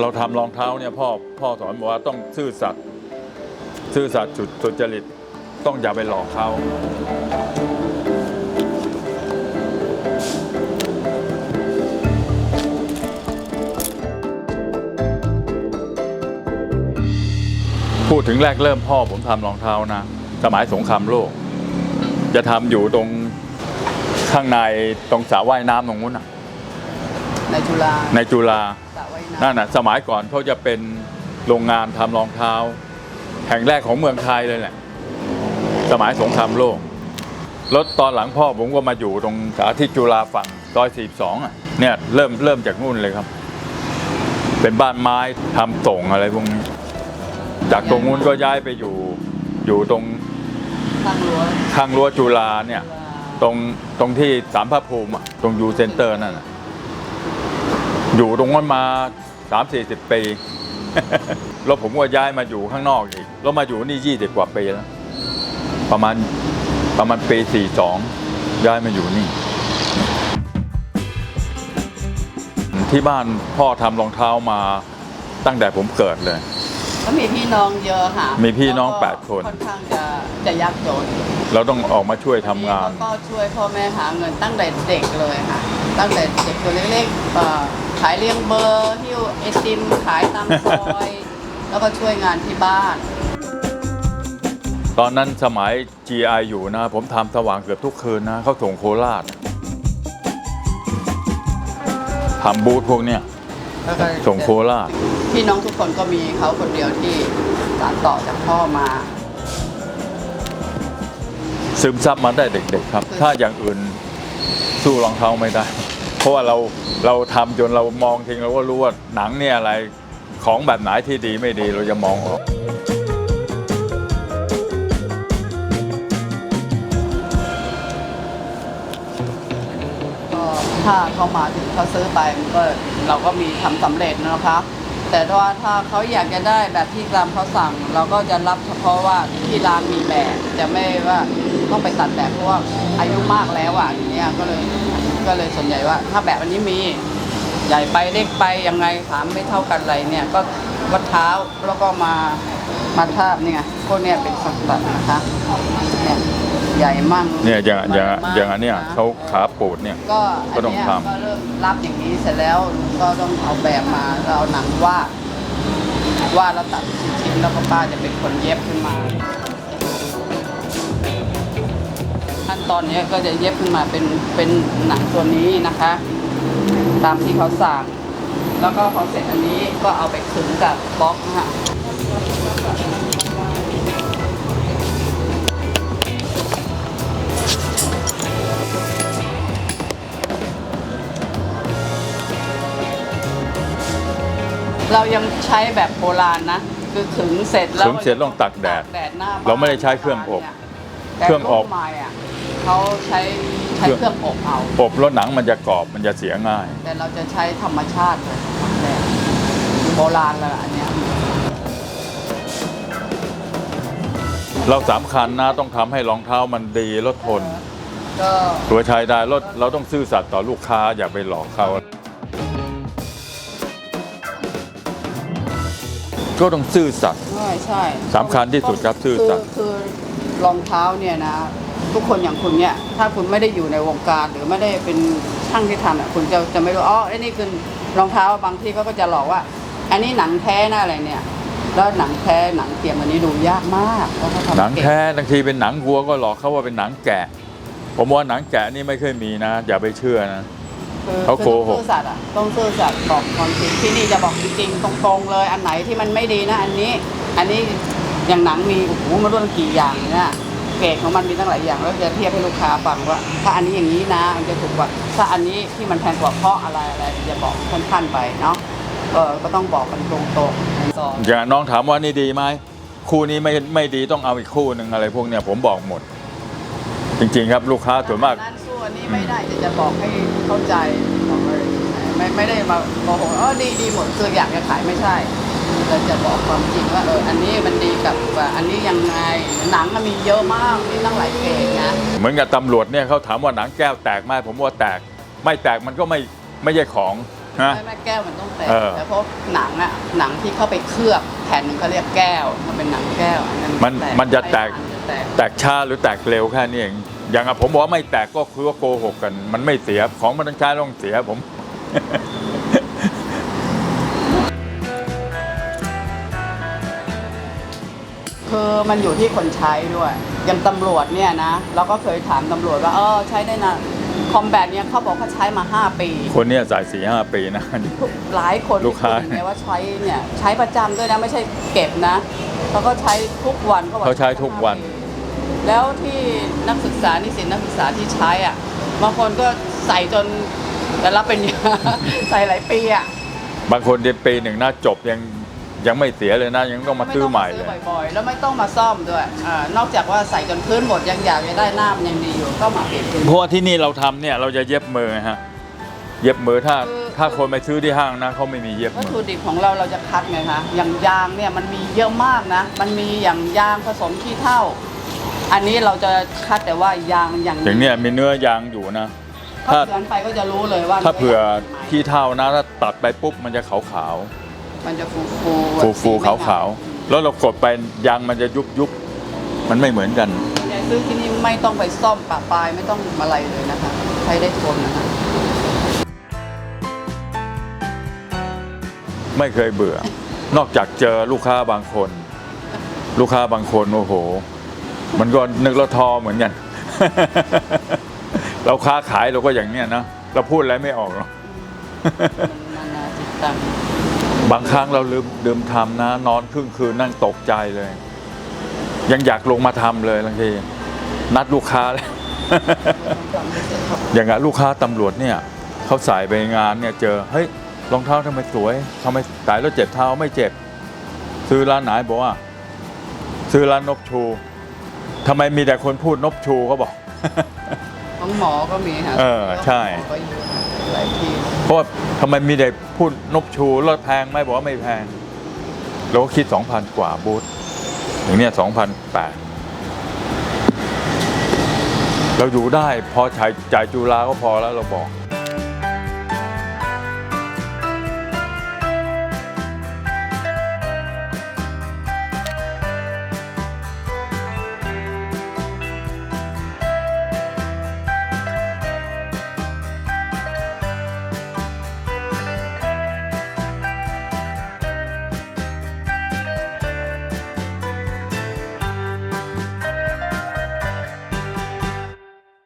เราทำรองเท้าเนี่ยพ่อพ่อสอนบอกว่าต้องซื่อสัตย์ซื่อสัตย์จุดสุจริตต้องอย่าไปหลอกเขา พูดถึงแรกเริ่มพ่อผมทำรองเท้านะ สมัยสงครามโลก จะทำอยู่ตรงข้างในตรงสระว่ายน้ำตรงนู้นน่ะ ในจุฬาในจุฬาสระว่ายนั่นน้ำน่ะ สมัยก่อนเขาจะเป็นโรงงานทำรองเท้า แห่งแรกของเมืองไทยเลยแหละสมัยสงครามโลกแล้วตอนหลังพ่อผมก็มาอยู่ตรงสาธิตจุฬาฝั่งซอย42อะเนี่ยเริ่มเริ่มจากนู่นเลยครับ เป็นบ้านไม้ทำส่งอะไรพวกนี้ จากตรงนู้นก็ย้ายไปอยู่อยู่ตรงข้างรั้วข้างรั้วจุฬาเนี่ยตรงตรงที่สามพระภูมิอะตรงยูเซนเตอร์นั่นน่ะอยู่ตรงนั้นมาสามสี่สิบปี แล้วผมก็ย้ายมาอยู่ข้างนอกอีก แล้วมาอยู่นี่ยี่สิบกว่าปีแล้ว ประมาณประมาณปีสี่สองย้ายมาอยู่นี่ ที่บ้านพ่อทำรองเท้ามาตั้งแต่ผมเกิดเลย แล้วมีพี่น้องเยอะค่ะมีพี่น้องล้วก็แปดคน ค่อนข้างจะจะยากจนเราต้องออกมาช่วยทำงาน แล้วก็ช่วยพ่อแม่หาเงินตั้งแต่เด็กเลยค่ะ ตั้งแต่เด็กตัวเล็กๆเอ่อขายเลี้ยงเบอร์หิ้วไอติมขายตามซอย แล้วก็ช่วยงานที่บ้าน ตอนนั้นสมัย GI อยู่นะ ผมทำสว่างเกือบทุกคืนนะเขาส่งโคราชทำบูธพวกเนี้ยแล้วก็ส่งโคราช พี่น้องทุกคนก็มีเขาคนเดียวที่สานต่อจากพ่อมาซึมซับมาได้เด็กๆครับ ถ้าอย่างอื่นสู้รองเท้าไม่ได้ เพราะว่าเราเราทำจนเรามองทิ้งเราก็รู้ว่าหนังเนี่ยอะไรของแบบไหนที่ดีไม่ดีเราจะมองออกก็ถ้าเขามาถึงเขาซื้อไปมันก็เราก็มีทำสำเร็จนะคะ แต่ว่าถ้าเขาอยากจะได้แบบที่ตามเขาสั่ง เราก็จะรับเฉพาะว่าที่ร้านมีแบบจะไม่ว่าต้องไปตัดแบบเพราะว่าอายุมากแล้วอะอย่างเงี้ยก็เลยก็เลยส่วนใหญ่ว่า ถ้าแบบอันนี้มีใหญ่ไปเล็กไปยังไงถามไม่เท่ากันอะไรเนี่ยก็วัดเท้าแล้วก็มามาทาบเนี่ยพวกเนี้ยเป็นสัตว์นะคะเนี่ย ใหญ่มั่งเนี่ยอย่างอย่างมั่อย่างอันเนี้ยเขาขาปูดเนี่ย ก็ก็ต้องนเนี้ยทำ ก็เริ่มรับอย่างนี้เสร็จแล้วก็ต้องเอาแบบมาแล้วเอาหนังวาดวาดแล้วตัดชิ้นๆแล้วก็ป้าจะเป็นคนเย็บขึ้นมา ขั้นตอนเนี้ยก็จะเย็บขึ้นมาเป็นเป็นหนังตัวนี้นะคะ ตามที่เขาสั่งแล้วก็พอเสร็จอันนี้ก็เอาไปขึงกับบล็อกนะฮะ เรายังใช้แบบโบราณนะ คือขึงเสร็จแล้วขึงเสร็จต้องตากแดดแดดหน้าบ้นเราไม่ได้ใช้เครื่องอบแต่เครื่องอบรุ่นใหม่อะเขาใช้ใช้เครื่องอบเอาอบแล้วหนังมันจะกรอบมันจะเสียง่าย แต่เราจะใช้ธรรมชาติเลยแบบโบราณเลยอันเนี้ยเราสำคัญนะต้องทำให้รองเท้ามันดีแลดทนก็ตัวใช้ได้แล้วเราต้องซื่อสัตย์ต่อลูกค้าอย่าไปหลอกเขา ก็ต้องซื่อสัตย์ ใช่ใช่สำคัญที่สุดครับซื่อสัตย์คือคือรองเท้าเนี่ยนะ ทุกคนอย่างคุณเนี่ย ถ้าคุณไม่ได้อยู่ในวงการหรือไม่ได้เป็นช่างที่ทำอะคุณจะจะไม่รู้อ๋อไอ้นี่คือรองเท้าบางที่เขาก็จะหลอกว่า อันนี้หนังแท้นะอะไรเนี่ย แล้วหนังแท้หนังเทียมอันนี้ดูยากมากเพราะเขาทำหนังเก่ แท้บางทีเป็นหนังวัวก็หลอกเขาว่าเป็นหนังแกะ ผมว่าหนังแกะนี่ไม่เคยมีนะ อย่าไปเชื่อนะคือ เขาโกหกคือต้องซื่อสัตย์อะต้องซื่อสัตย์บอกความจริงที่นี่จะบอกจริงๆตรงๆ เลย อันไหนที่มันไม่ดีนะ อันนี้ อันนี้อย่างหนังมีโอ้โหมาร่วมกี่อย่างเนี่ยเกรดของมันมีตั้งหลายอย่างแล้วจะเทียบให้ลูกค้าฟังว่า ถ้าอันนี้อย่างนี้นะมันจะถูกกว่าถ้าอันนี้ที่มันแพงกว่าเพราะอะไรอะไรจะบอกขั้นๆไปเนาะเออก็ต้องบอกกันตรงๆสอนอย่างน้องถามว่านี่ดีไหมคู่นี้ไม่ไม่ดีต้องเอาอีกคู่หนึ่งอะไรพวกเนี้ยผมบอกหมด จริงๆครับลูกค้าส่วนมาก นั้นสู้อันนี้ไม่ได้จะจะบอกให้เข้าใจบอกเลยไม่ไม่ได้มาบอกว่าอ๋อดีดีหมดคืออยากจะขายไม่ใช่เราจะบอกความจริงว่าเอออันนี้มันดีกับว่าอันนี้ยังไงหนังมันมีเยอะมากมีตั้งหลายเพลงนะเหมือนกับตำรวจเนี่ยเขาถามว่าหนังแก้วแตกไหมผมว่าแตก ไม่แตกมันก็ไม่ไม่ใช่ของนะไม่ไม่แก้วมันต้องแตกเออแต่เพราะหนังอะหนังที่เข้าไปเคลือบแผ่นหนึงเขาเรียกแก้ว มันเป็นหนังแก้วอันนั้นมันมันจะแตกจะแตกแตกช้าหรือแตกเร็วแค่นี้เอง อย่างอะผมบอกว่าไม่แตกก็คือว่าโกหกกัน มันไม่เสียของมันต้องใช้ต้องเสียผมคือมันอยู่ที่คนใช้ด้วยอย่างตำรวจเนี่ยนะเราก็เคยถามตำรวจว่าเออใช้ได้นะคอมแบทเนี่ยเขาบอกเขาใช้มา 5 ปี คนเนี้ใส่สี่ห้าปีนะหลายคนลูกค้าที่พูดอย่งเงี้ยว่าใช้เนี่ยใช้ประจำด้วยนะไม่ใช่เก็บนะเขาก็ใช้ทุกวันเขาบอกเขาใช้ทุกวัน แล้วที่นักศึกษานิสิตนักศึกษาที่ใช้อะบางคนก็ใส่จนแต่รับเป็นยา ใส่หลายปีอะบางคนเรียนปีหนึ่งนะจบยังยังไม่เสียเลยนะยังต้องมาซื้อใหม่ไต้เลองายซื้อบ่อยๆ แล้วไม่ต้องมาซ่อมด้วยอานอกจากว่าใส่จนพื้นหมดยังอยากจะได้หน้ามันยังดีอยู่ก็มาเปลี่ยนพื้น เพราะว่าที่นี่เราทำเนี่ยเราจะเย็บมือฮะเย็บมือถ้าคือ ถ้าคนไปซื้อที่ห้างนะเขาไม่มีเย็บวัตมืถุอดิบของเราเราจะคัดไงคะอย่างยางเนี่ยมันมีเยอะมากนะ มันมีอย่างยางผสมขี้เถ้า อันนี้เราจะคัดแต่ว่ายางอย่างอย่างเนี้ยมีเนื้อยางอยู่นะ ถ้าถ้าเผื่อนไปก็จะรู้เลยว่าถ้าเผื่อนื้ขี้เท่านะถ้าตัดไปปุ๊บมันจะขาวขาวมันจะฟูฟูฟูฟูขาวขาวๆแล้วเรากดไปยางมันจะยุบยุบมันไม่เหมือนกัน ยายซื้อที่นี่ไม่ต้องไปซ่อมปะปลายไม่ต้องอะไรเลยนะคะใช้ได้ทนนะคะไม่เคยเบื่อ นอกจากเจอลูกค้าบางคน ลูกค้าบางคนโอ้โห มันก็นึกเราทอเหมือนกัน เราค้าขายเราก็อย่างเนี้ยนะเราพูดอะไรไม่ออกหรอกนานาจิตตังบางครั้งเราลืมลืมทำนะ นอนครึ่งคืนนั่งตกใจเลย ยังอยากลงมาทำเลยบางทีนัดลูกค้าแล้วอย่างกับลูกค้าตำรวจเนี่ยเขาใส่ไปงานเนี่ยเจอเฮ้ยรองเท้าทำไมสวยทำไมใส่แล้วเจ็บเท้าไม่เจ็บ ซื้อร้านไหนบอกว่า ซื้อร้านนบชู ทำไมมีแต่คนพูดนบชูเขาบอก ของหมอก็มีค่ะเออใช่หมอก็เยอะหลายที่เพราะว่าทำไมมีแต่พูดนบชูแล้วแพงไหมบอกว่าไม่แพงเราก็คิดสองพันกว่าบูธอย่างเนี้ยสองพันแปดเราอยู่ได้พอจ่ายจ่ายจุฬาก็พอแล้วเราบอก